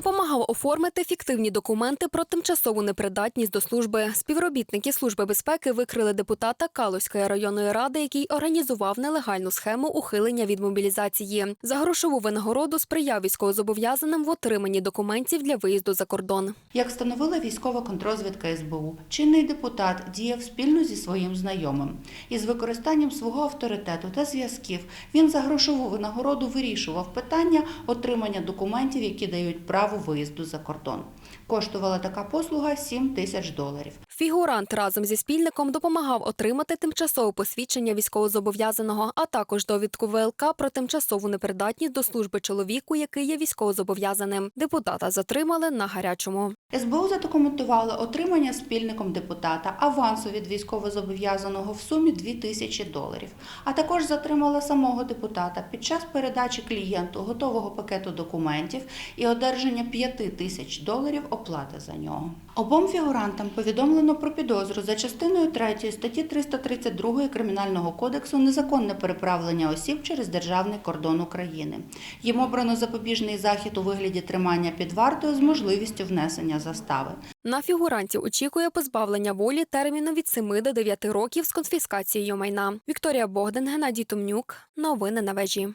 Допомагав оформити фіктивні документи про тимчасову непридатність до служби. Співробітники служби безпеки викрили депутата Калузької районної ради, який організував нелегальну схему ухилення від мобілізації. За грошову винагороду сприяв військовозобов'язаним в отриманні документів для виїзду за кордон. Як встановила військова контрозвідка СБУ, чинний депутат діяв спільно зі своїм знайомим. Із використанням свого авторитету та зв'язків він за грошову винагороду вирішував питання отримання документів, які дають право виїзду за кордон. Коштувала така послуга 7 тисяч доларів. Фігурант разом зі спільником допомагав отримати тимчасове посвідчення військовозобов'язаного, а також довідку ВЛК про тимчасову непридатність до служби чоловіку, який є військовозобов'язаним. Депутата затримали на гарячому. СБУ задокументували отримання спільником депутата авансу від військовозобов'язаного в сумі 2 тисячі доларів, а також затримала самого депутата під час передачі клієнту готового пакету документів і одержання 5 тисяч доларів оплати за нього. Обом фігурантам повідомлено про підозру за частиною 3 статті 332 Кримінального кодексу незаконне переправлення осіб через державний кордон України. Їм обрано запобіжний захід у вигляді тримання під вартою з можливістю внесення застави. На фігурантів очікує позбавлення волі терміном від 7 до 9 років з конфіскацією майна. Вікторія Богдан, Геннадій Томнюк. Новини на вежі.